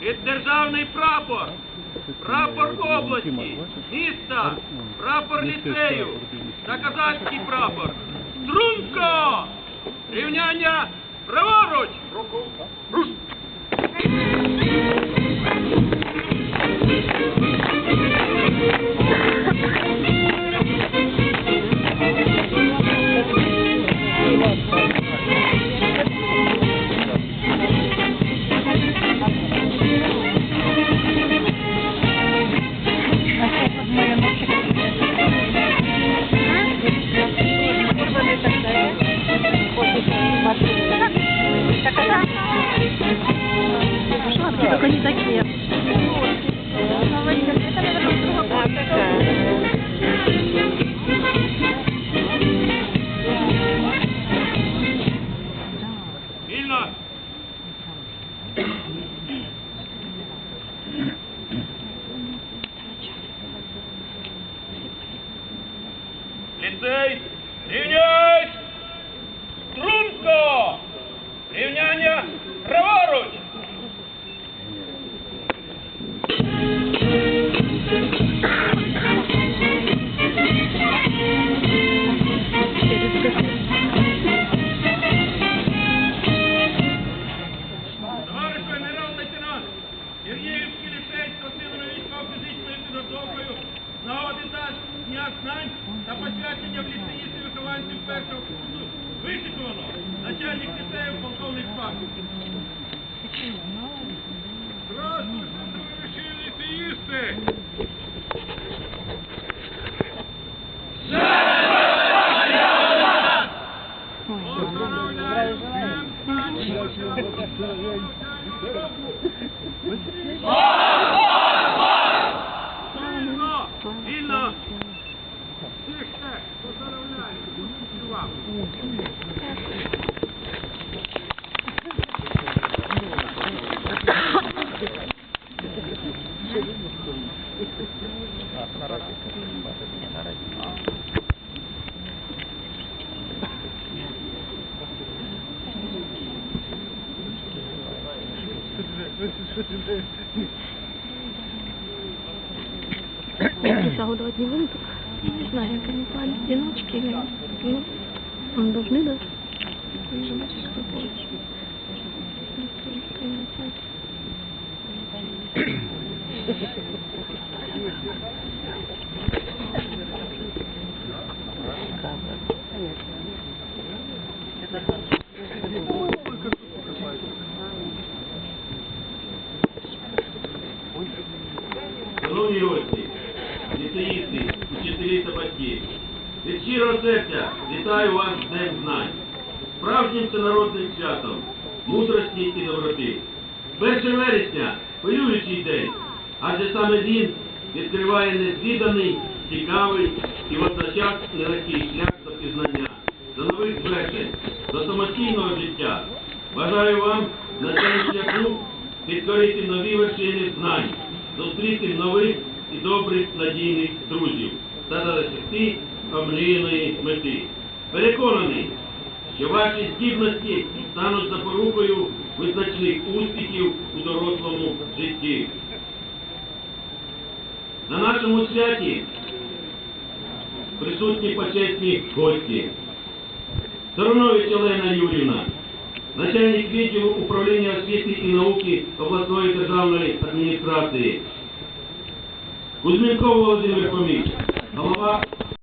Під державний прапор, прапор області, міста, прапор ліцею та прапор. Струнко! Рівняння праворуч! Руш! Вільно! Ліцей! Рівняйсь! Струнко! Рівняння праворуч! Одитаж знань та посвячення в ліцеїстів вихованців першого курсу. Вишикувано начальник ліцею полковник Павлов. Здравствуйте, товариші ліцеїсти! Поздравляю з Днем Вільно! Вільно! Тихше! Поздравляю! Успіхів вам! Загодовать не будут? Не знаю, как они пали. Одиночки или... Ну, он должны, да? Вижу, від щирого серця вітаю вас з Днем Знань, справжнім всенародним святом, мудрості і доброти. 1 вересня хвилюючий день, адже саме він відкриває незвіданий, цікавий і водночас нелегкий шлях до пізнання, до нових звершень, до самостійного життя. Бажаю вам на цьому шляху підкорити нові вершини знань, зустріти нових і добрих надійних друзів та досягти омріяної мети. Переконаний, що ваші здібності стануть запорукою визначних успіхів у дорослому житті. На нашому святі присутні почесні гості. Соронович Олена Юрівна, начальник відділу управління освіти і науки обласної державної адміністрації. Кузьменков Володимир Фоміч,